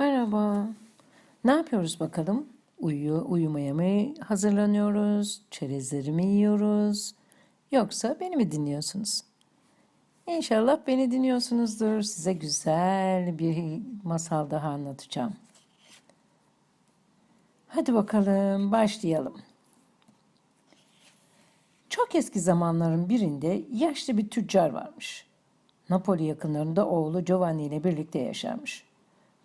Merhaba. Ne yapıyoruz bakalım? Uyuyor, uyumaya mı hazırlanıyoruz? Çerezleri mi yiyoruz? Yoksa beni mi dinliyorsunuz? İnşallah beni dinliyorsunuzdur. Size güzel bir masal daha anlatacağım. Hadi bakalım başlayalım. Çok eski zamanların birinde yaşlı bir tüccar varmış. Napoli yakınlarında oğlu Giovanni ile birlikte yaşarmış.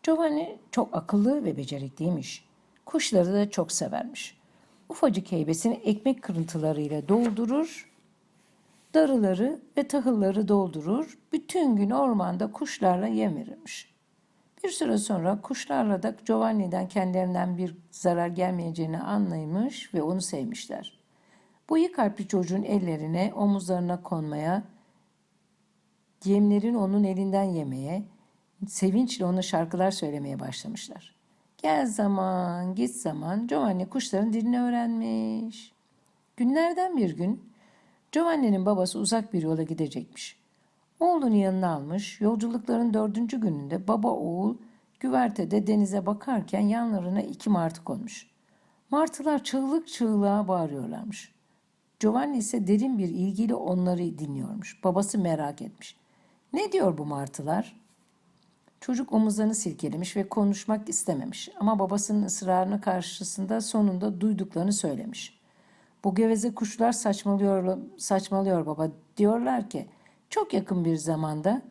Giovanni çok akıllı ve becerikliymiş. Kuşları da çok severmiş. Ufacık heybesini ekmek kırıntılarıyla doldurur, darıları ve tahılları doldurur, bütün gün ormanda kuşlarla yem verirmiş. Bir süre sonra kuşlarla da Giovanni'den kendilerinden bir zarar gelmeyeceğini anlaymış ve onu sevmişler. Bu iyi kalpli çocuğun ellerine, omuzlarına konmaya, yemlerin onun elinden yemeye, sevinçle ona şarkılar söylemeye başlamışlar. Gel zaman, git zaman Giovanni kuşların dilini öğrenmiş. Günlerden bir gün Giovanni'nin babası uzak bir yola gidecekmiş. Oğlunu yanına almış, yolculukların dördüncü gününde baba oğul güvertede denize bakarken yanlarına iki martı konmuş. Martılar çığlık çığlığa bağırıyorlarmış. Giovanni ise derin bir ilgiyle onları dinliyormuş. Babası merak etmiş. Ne diyor bu martılar? Çocuk omuzlarını silkelemiş ve konuşmak istememiş ama babasının ısrarına karşısında sonunda duyduklarını söylemiş. Bu geveze kuşlar saçmalıyor, saçmalıyor baba. Diyorlar ki çok yakın bir zamanda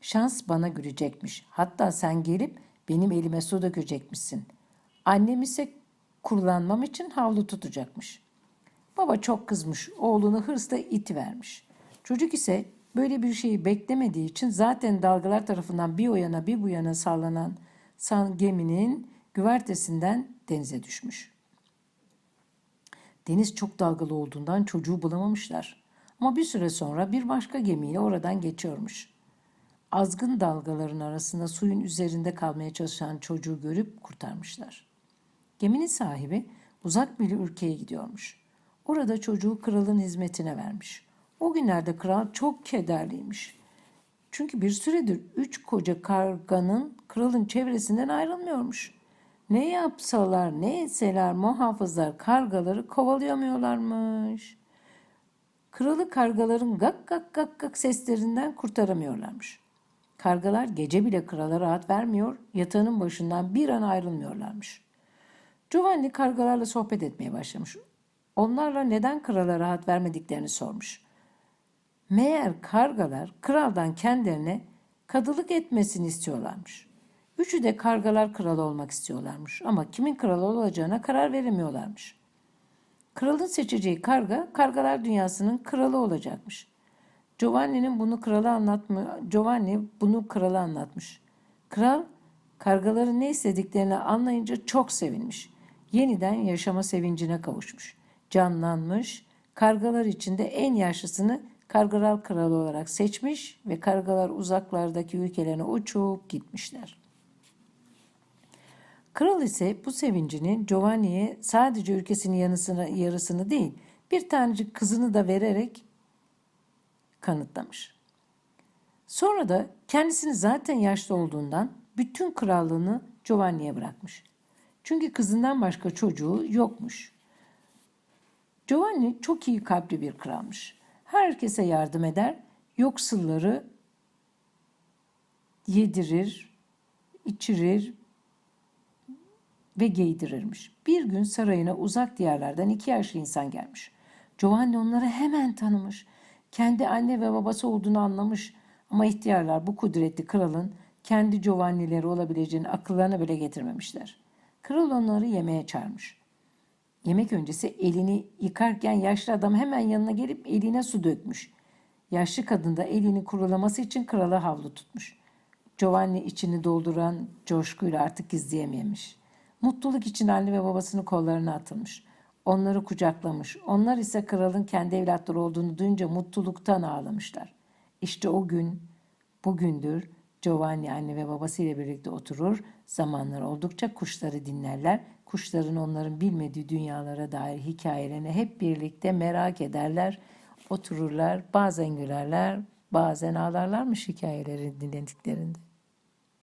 şans bana gülecekmiş. Hatta sen gelip benim elime su dökecekmişsin. Annem ise kullanmam için havlu tutacakmış. Baba çok kızmış, oğlunu hırsla iti vermiş. Çocuk ise böyle bir şeyi beklemediği için zaten dalgalar tarafından bir o yana bir bu yana sallanan geminin güvertesinden denize düşmüş. Deniz çok dalgalı olduğundan çocuğu bulamamışlar. Ama bir süre sonra bir başka gemiyle oradan geçiyormuş. Azgın dalgaların arasında suyun üzerinde kalmaya çalışan çocuğu görüp kurtarmışlar. Geminin sahibi uzak bir ülkeye gidiyormuş. Orada çocuğu kralın hizmetine vermiş. O günlerde kral çok kederliymiş. Çünkü bir süredir üç koca karganın kralın çevresinden ayrılmıyormuş. Ne yapsalar ne etseler muhafızlar kargaları kovalayamıyorlarmış. Kralı kargaların gak gak gak gak seslerinden kurtaramıyorlarmış. Kargalar gece bile krala rahat vermiyor, yatağının başından bir an ayrılmıyorlarmış. Giovanni kargalarla sohbet etmeye başlamış. Onlarla neden krala rahat vermediklerini sormuş. Meğer kargalar kraldan kendilerine kadılık etmesini istiyorlarmış. Üçü de kargalar kralı olmak istiyorlarmış ama kimin kralı olacağına karar veremiyorlarmış. Kralın seçeceği karga, kargalar dünyasının kralı olacakmış. Giovanni'nin bunu kralı anlatma, Giovanni bunu kralı anlatmış. Kral kargaların ne istediklerini anlayınca çok sevinmiş. Yeniden yaşama sevincine kavuşmuş. Canlanmış, kargalar içinde en yaşlısını kargalar kralı olarak seçmiş ve kargalar uzaklardaki ülkelerine uçup gitmişler. Kral ise bu sevincini Giovanni'ye sadece ülkesinin yanısını, yarısını değil bir tanecik kızını da vererek kanıtlamış. Sonra da kendisini zaten yaşlı olduğundan bütün krallığını Giovanni'ye bırakmış. Çünkü kızından başka çocuğu yokmuş. Giovanni çok iyi kalpli bir kralmış. Herkese yardım eder, yoksulları yedirir, içirir ve giydirirmiş. Bir gün sarayına uzak diyarlardan iki yaşlı insan gelmiş. Giovanni onları hemen tanımış. Kendi anne ve babası olduğunu anlamış. Ama ihtiyarlar bu kudretli kralın kendi Giovanni'leri olabileceğini akıllarına bile getirmemişler. Kral onları yemeğe çağırmış. Yemek öncesi elini yıkarken yaşlı adam hemen yanına gelip eline su dökmüş. Yaşlı kadın da elini kurulaması için krala havlu tutmuş. Giovanni içini dolduran coşkuyla artık gizleyememiş. Mutluluk için anne ve babasının kollarına atılmış. Onları kucaklamış. Onlar ise kralın kendi evlatları olduğunu duyunca mutluluktan ağlamışlar. İşte o gün, bugündür Giovanni anne ve babasıyla birlikte oturur, zamanlar oldukça kuşları dinlerler, kuşların onların bilmediği dünyalara dair hikayelerini hep birlikte merak ederler, otururlar, bazen gülerler, bazen ağlarlarmış hikayeleri dinlediklerinde.